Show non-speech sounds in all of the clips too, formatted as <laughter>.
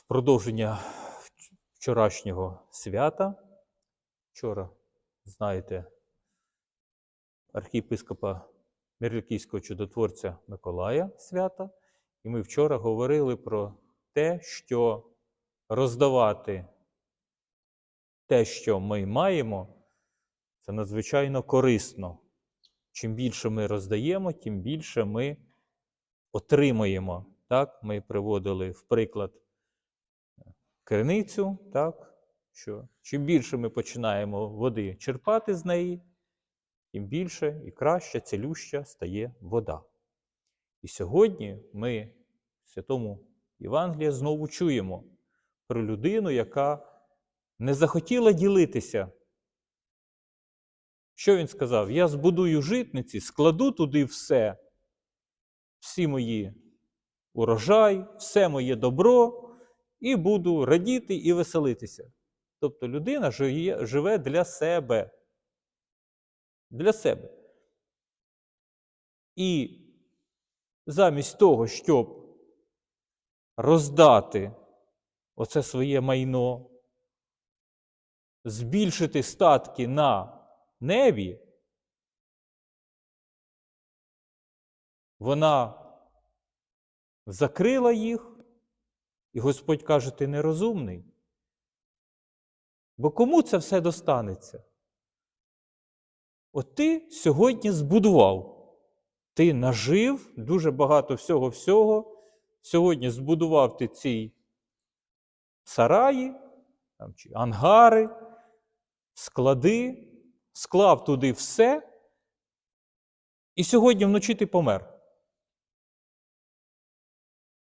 в продовження вчорашнього свята. Вчора, знаєте, архієпископа Мирлікійського чудотворця Миколая свята. І ми вчора говорили про те, що роздавати те, що ми маємо, це надзвичайно корисно. Чим більше ми роздаємо, тим більше ми отримуємо. Так? Ми приводили в приклад криницю, так? що чим більше ми починаємо води черпати з неї, тим більше і краще, цілюща стає вода. І сьогодні ми в Святому Євангелії знову чуємо про людину, яка не захотіла ділитися. Що він сказав? Я збудую житниці, складу туди все, всі мої урожай, все моє добро, і буду радіти і веселитися. Тобто людина живе, для себе. Для себе. І замість того, щоб роздати оце своє майно, збільшити статки на небі, вона закрила їх, і Господь каже, ти нерозумний. Бо кому це все достанеться? От ти сьогодні збудував. Ти нажив дуже багато всього-всього. Сьогодні збудував ти ці сараї, там, чи ангари, склади, склав туди все. І сьогодні вночі ти помер.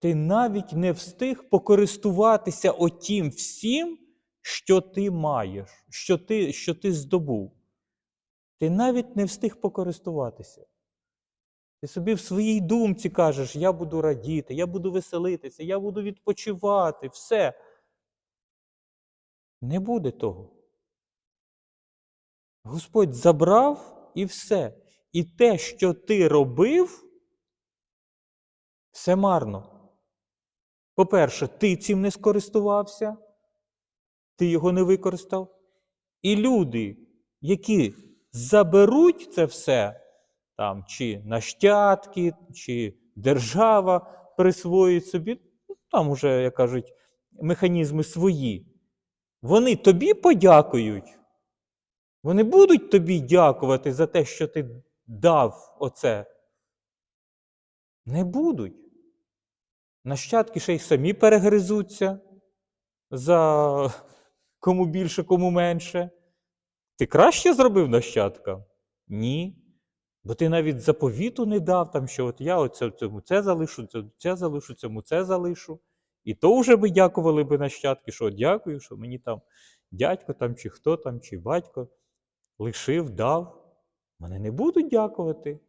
Ти навіть не встиг покористуватися отім всім, що ти маєш, що ти, що ти здобув. Ти навіть не встиг покористуватися. Ти собі в своїй думці кажеш, я буду радіти, я буду веселитися, я буду відпочивати, все. Не буде того. Господь забрав і все. І те, що ти робив, все марно. По-перше, ти цим не скористувався, ти його не використав. І люди, які заберуть це все, там, чи нащадки, чи держава присвоїть собі, ну, там уже, як кажуть, механізми свої, вони тобі подякують. Вони будуть тобі дякувати за те, що ти дав оце. Не будуть. Нащадки ще й самі перегризуться за кому більше, кому менше. Ти краще зробив нащадка? Ні. Бо ти навіть заповіту не дав, там, що от я оце, цьому це залишу, цьому це залишу, цьому це залишу. І то вже би дякували би нащадки, що дякую, що мені там дядько там, чи хто там, чи батько лишив, дав. Мене не будуть дякувати.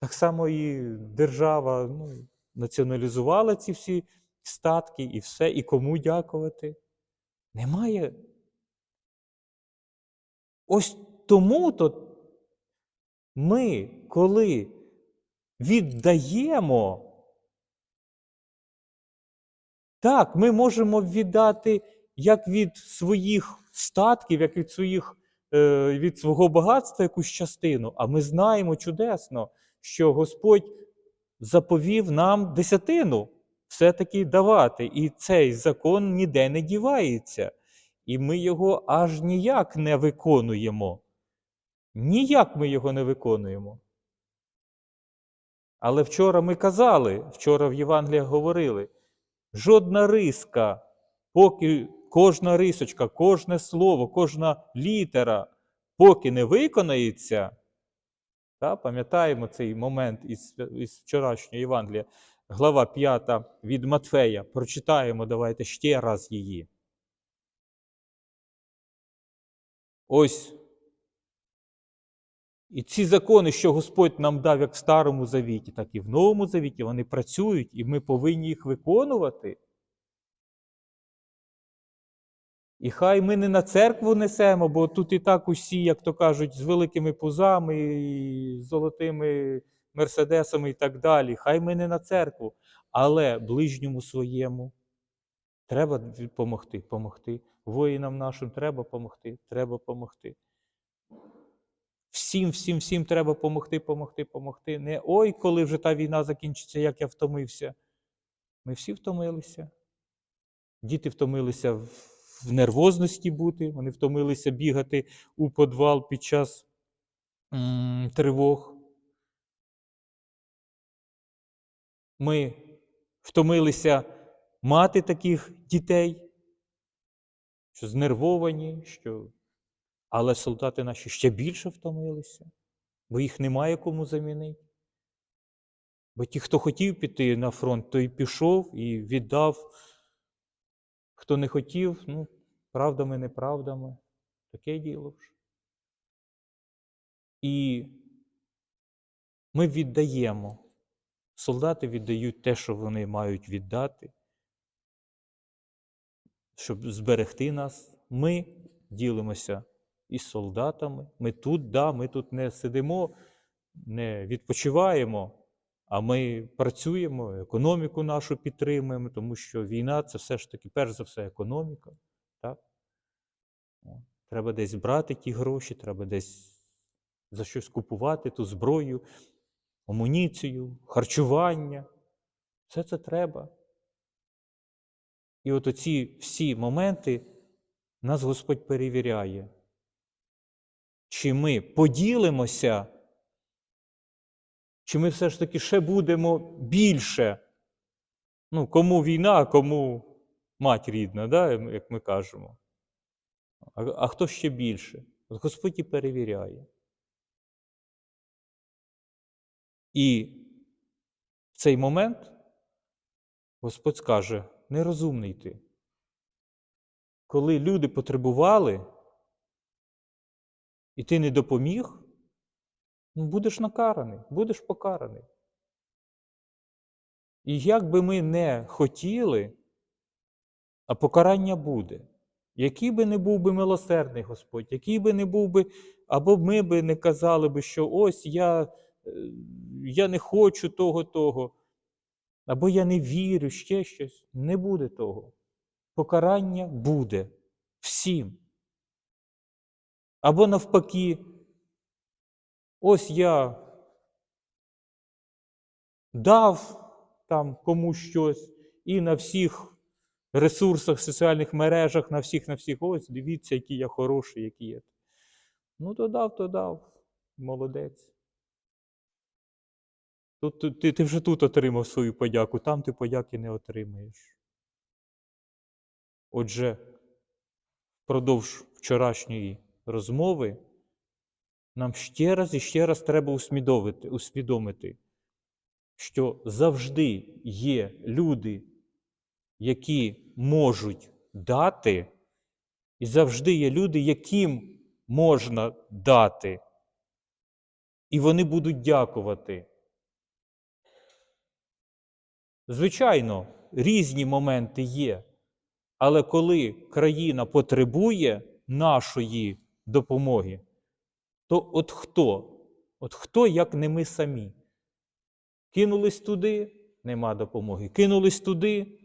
Так само і держава ну, націоналізувала ці всі статки і все, і кому дякувати. Немає. Ось тому то ми, коли віддаємо, так, ми можемо віддати як від своїх статків, як від своїх, е, від свого багатства якусь частину, а ми знаємо чудесно, що Господь заповів нам десятину все-таки давати. І цей закон ніде не дівається. І ми його аж ніяк не виконуємо. Ніяк ми його не виконуємо. Але вчора ми казали, вчора в Євангеліях говорили, жодна риска, поки кожна рисочка, кожне слово, кожна літера, поки не виконається, та, пам'ятаємо цей момент із, із вчорашнього Євангелія, глава 5 від Матфея. Прочитаємо, давайте ще раз її. Ось. І ці закони, що Господь нам дав як в Старому Завіті, так і в Новому Завіті, вони працюють, і ми повинні їх виконувати. І хай ми не на церкву несемо, бо тут і так усі, як то кажуть, з великими пузами, і з золотими мерседесами і так далі. Хай ми не на церкву, але ближньому своєму, Треба допомогти, помогти. Воїнам нашим треба допомогти, треба допомогти. Всім, всім, всім треба помогти, помогти, помогти. Не ой, коли вже та війна закінчиться, як я втомився. Ми всі втомилися. Діти втомилися в в нервозності бути, вони втомилися бігати у подвал під час тривог. Ми втомилися мати таких дітей, що знервовані, що... але солдати наші ще більше втомилися, бо їх немає кому замінити. Бо ті, хто хотів піти на фронт, той пішов і віддав. Хто не хотів, ну, правдами, неправдами, таке діло вже. І ми віддаємо. Солдати віддають те, що вони мають віддати, щоб зберегти нас. Ми ділимося із солдатами. Ми тут, да, ми тут не сидимо, не відпочиваємо. А ми працюємо, економіку нашу підтримуємо, тому що війна це все ж таки, перш за все, економіка. Треба десь брати ті гроші, треба десь за щось купувати ту зброю, амуніцію, харчування. Все це треба. І от оці всі моменти нас Господь перевіряє. Чи ми поділимося? Чи ми все ж таки ще будемо більше? Ну, кому війна, кому мать рідна, да, як ми кажемо. А, хто ще більше? Господь і перевіряє. І в цей момент Господь скаже: нерозумний ти. Коли люди потребували, і ти не допоміг, ну, будеш накараний, будеш покараний. І як би ми не хотіли, а покарання буде. Який би не був би милосердний Господь, який би не був би, або ми би не казали би, що ось я, е, я не хочу того, того, або я не вірю, ще щось. Не буде того. Покарання буде всім. Або навпаки, ось я дав там комусь щось і на всіх ресурсах, соціальних мережах, на всіх, на всіх, ось дивіться, який я хороший, який я. Ну, то дав, то дав. Молодець. Тут, ти, ти вже тут отримав свою подяку, там ти подяки не отримаєш. Отже, впродовж вчорашньої розмови нам ще раз і ще раз треба усвідомити, усвідомити, що завжди є люди, які можуть дати, і завжди є люди, яким можна дати. І вони будуть дякувати. Звичайно, різні моменти є. Але коли країна потребує нашої допомоги, то от хто? От хто, як не ми самі? Кинулись туди, нема допомоги. Кинулись туди,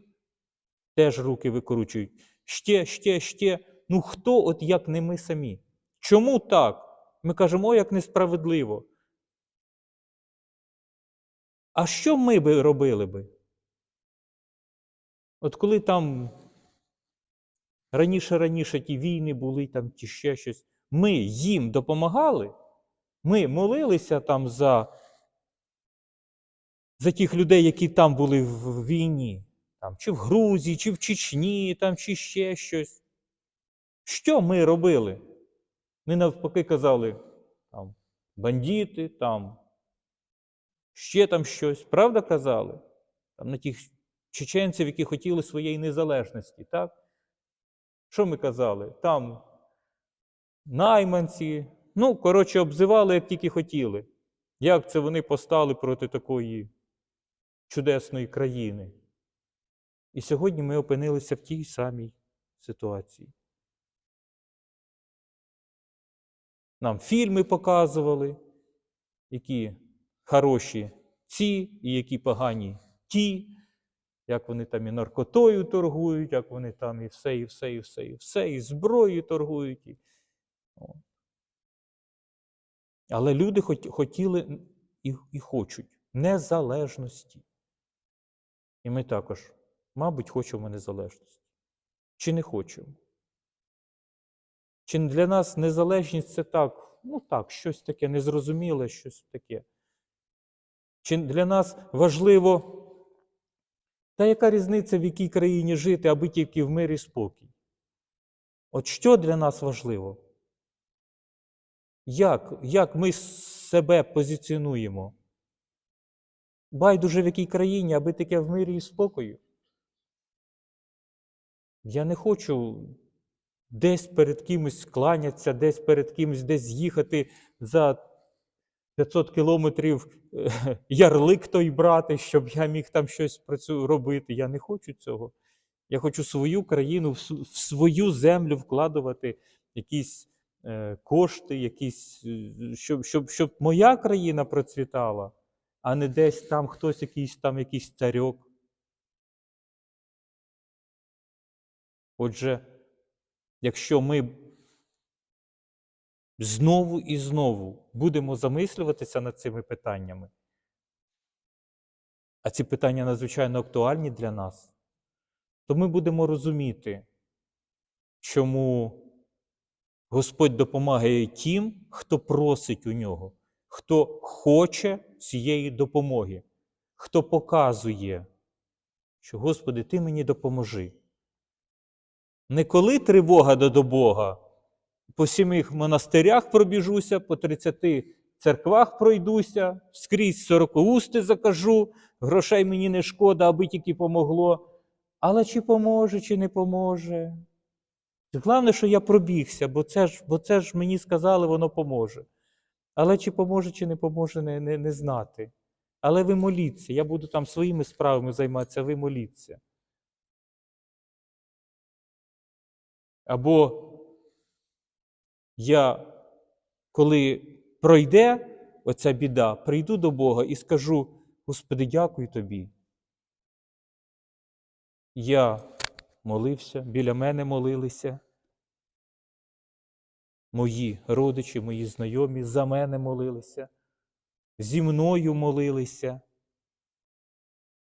теж руки викручують. Ще, ще, ще. Ну хто, от як не ми самі? Чому так? Ми кажемо, о, як несправедливо. А що ми би робили би? От коли там раніше раніше ті війни були, там ті ще щось, ми їм допомагали, ми молилися там за за тих людей, які там були в війні, там, чи в Грузії, чи в Чечні, там, чи ще щось. Що ми робили? Ми навпаки казали, там, бандити, там, ще там щось. Правда казали? Там на тих чеченців, які хотіли своєї незалежності, так? Що ми казали? Там найманці, ну, коротше, обзивали, як тільки хотіли. Як це вони постали проти такої чудесної країни? І сьогодні ми опинилися в тій самій ситуації. Нам фільми показували, які хороші ці і які погані ті. як вони там і наркотою торгують, як вони там і все, і все, і все, і все, і зброєю торгують. Але люди хотіли і хочуть незалежності. І ми також, мабуть, хочемо незалежності. Чи не хочемо? Чи для нас незалежність це так, ну так, щось таке незрозуміле, щось таке. Чи для нас важливо, та яка різниця, в якій країні жити, аби тільки в мирі спокій? От що для нас важливо? Як, як ми себе позиціонуємо? Байдуже в якій країні, аби таке в мирі і спокою? Я не хочу десь перед кимось кланятися, десь перед кимось десь їхати за 500 кілометрів е, <laughs> ярлик той брати, щоб я міг там щось робити. Я не хочу цього. Я хочу свою країну, в свою землю вкладувати якісь е, кошти, якісь, е, щоб, щоб, щоб моя країна процвітала, а не десь там хтось, якийсь там якийсь царьок. Отже, якщо ми знову і знову будемо замислюватися над цими питаннями, а ці питання надзвичайно актуальні для нас, то ми будемо розуміти, чому Господь допомагає тим, хто просить у нього, хто хоче цієї допомоги, хто показує, що Господи, Ти мені допоможи. Не коли тривога до Бога, по сімих монастирях пробіжуся, по 30 церквах пройдуся, скрізь сорокоусти закажу, грошей мені не шкода, аби тільки помогло. Але чи поможе, чи не поможе? Головне, що я пробігся, бо це ж, бо це ж мені сказали, воно поможе. Але чи поможе, чи не поможе, не, не, не знати. Але ви моліться, я буду там своїми справами займатися, ви моліться. Або я, коли пройде оця біда, прийду до Бога і скажу: Господи, дякую тобі. Я молився, біля мене молилися. Мої родичі, мої знайомі за мене молилися, зі мною молилися.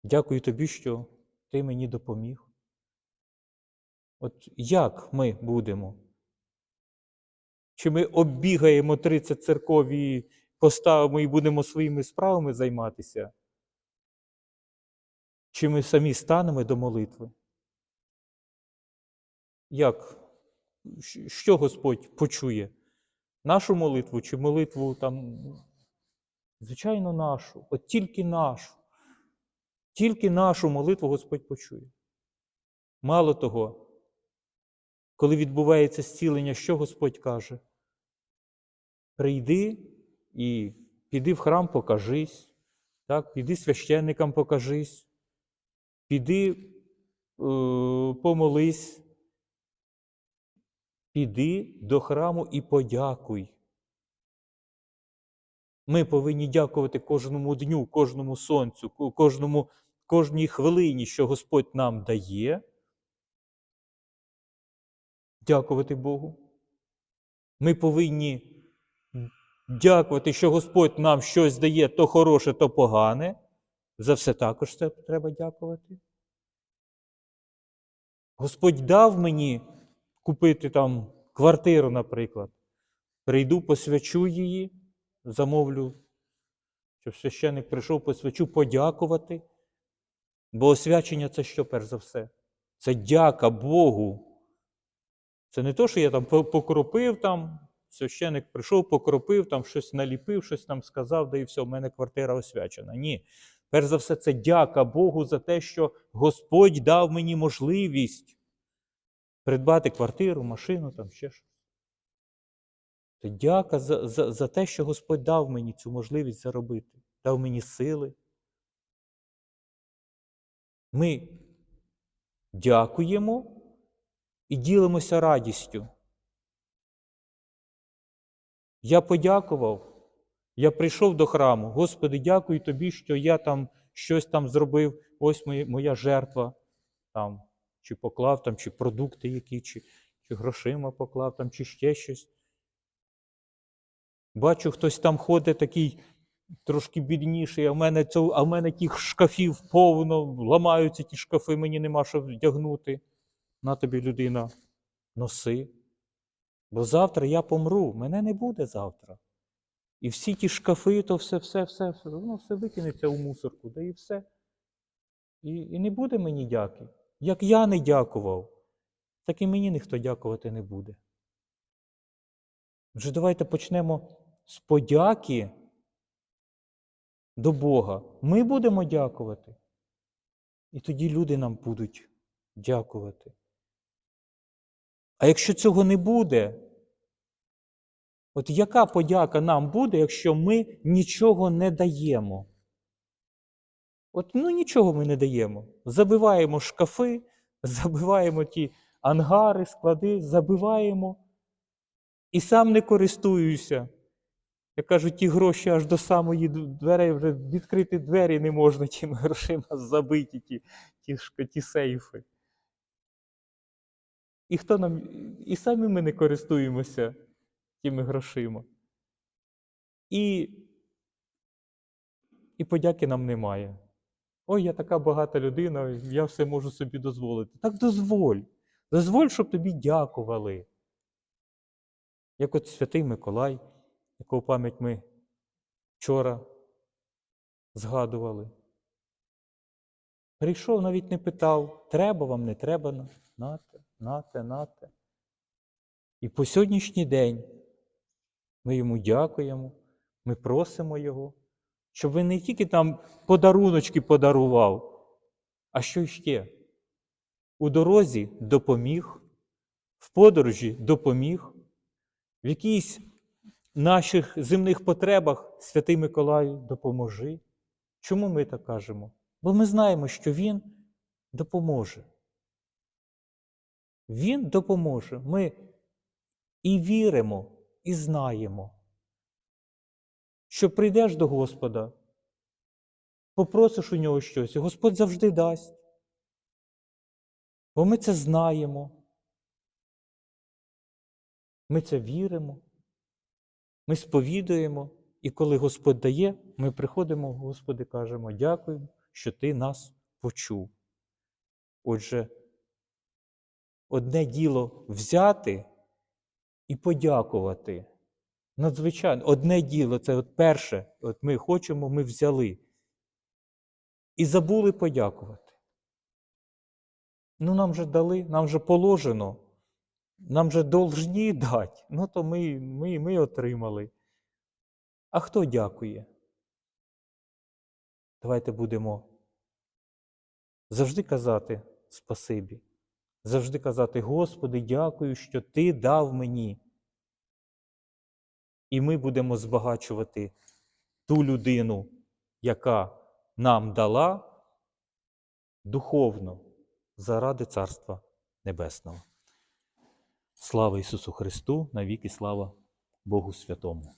Дякую тобі, що ти мені допоміг. От як ми будемо? Чи ми оббігаємо 30 церкові, поставимо і будемо своїми справами займатися? Чи ми самі станемо до молитви? Як? Що Господь почує? Нашу молитву чи молитву там? Звичайно, нашу. От тільки нашу. Тільки нашу молитву Господь почує. Мало того, коли відбувається зцілення, що Господь каже? Прийди і піди в храм, покажись, так? піди священникам покажись, піди е, помолись, піди до храму і подякуй. Ми повинні дякувати кожному дню, кожному сонцю, кожному, кожній хвилині, що Господь нам дає. Дякувати Богу. Ми повинні дякувати, що Господь нам щось дає то хороше, то погане. За все також це треба дякувати. Господь дав мені купити там квартиру, наприклад. Прийду, посвячу її, замовлю, щоб священник прийшов, посвячу, подякувати. Бо освячення це що перш за все? Це дяка Богу. Це не то, що я там покропив там, священик прийшов, покропив, там щось наліпив, щось там сказав, да і все, в мене квартира освячена. Ні. Перш за все, це дяка Богу за те, що Господь дав мені можливість придбати квартиру, машину, там ще щось. Це дяка за, за, за те, що Господь дав мені цю можливість заробити, дав мені сили. Ми дякуємо і ділимося радістю. Я подякував, я прийшов до храму. Господи, дякую тобі, що я там щось там зробив, ось моє- моя жертва, там, чи поклав, там, чи продукти які, чи, чи грошима поклав, там, чи ще щось. Бачу, хтось там ходить такий трошки бідніший, а в мене, цього, а в мене тих шкафів повно, ламаються ті шкафи, мені нема що вдягнути. На тобі людина, носи. Бо завтра я помру, мене не буде завтра. І всі ті шкафи, то все, все, все, все, воно все викинеться у мусорку, да і все. І, і не буде мені дяки. Як я не дякував, так і мені ніхто дякувати не буде. Вже давайте почнемо з подяки до Бога. Ми будемо дякувати. І тоді люди нам будуть дякувати. А якщо цього не буде, от яка подяка нам буде, якщо ми нічого не даємо? От ну нічого ми не даємо. Забиваємо шкафи, <laughs> забиваємо ті ангари, склади, забиваємо. І сам не користуюся. Я кажу, ті гроші аж до самої дверей вже відкрити двері не можна тими <laughs> грошима забиті ті, ті, ті сейфи. І хто нам, і самі ми не користуємося тими грошима. І, і подяки нам немає. Ой, я така багата людина, я все можу собі дозволити. Так дозволь. Дозволь, щоб тобі дякували. Як от святий Миколай, якого пам'ять ми вчора згадували. Прийшов, навіть не питав, треба вам, не треба, на- нате, нате, нате. І по сьогоднішній день ми йому дякуємо, ми просимо його, щоб він не тільки там подаруночки подарував, а що ще? У дорозі допоміг, в подорожі допоміг, в якійсь наших земних потребах святий Миколаю допоможи. Чому ми так кажемо? Бо ми знаємо, що Він допоможе. Він допоможе. Ми і віримо, і знаємо, що прийдеш до Господа, попросиш у нього щось, і Господь завжди дасть. Бо ми це знаємо. Ми це віримо, ми сповідуємо, і коли Господь дає, ми приходимо, Господи, кажемо, дякуємо, що Ти нас почув. Отже, одне діло взяти і подякувати. Надзвичайно, одне діло це от перше, от ми хочемо, ми взяли. І забули подякувати. Ну, нам же дали, нам же положено, нам же должні дати. Ну, то ми, ми, ми отримали. А хто дякує? Давайте будемо завжди казати спасибі. Завжди казати, Господи, дякую, що Ти дав мені. І ми будемо збагачувати ту людину, яка нам дала духовно заради Царства Небесного. Слава Ісусу Христу, навіки слава Богу Святому.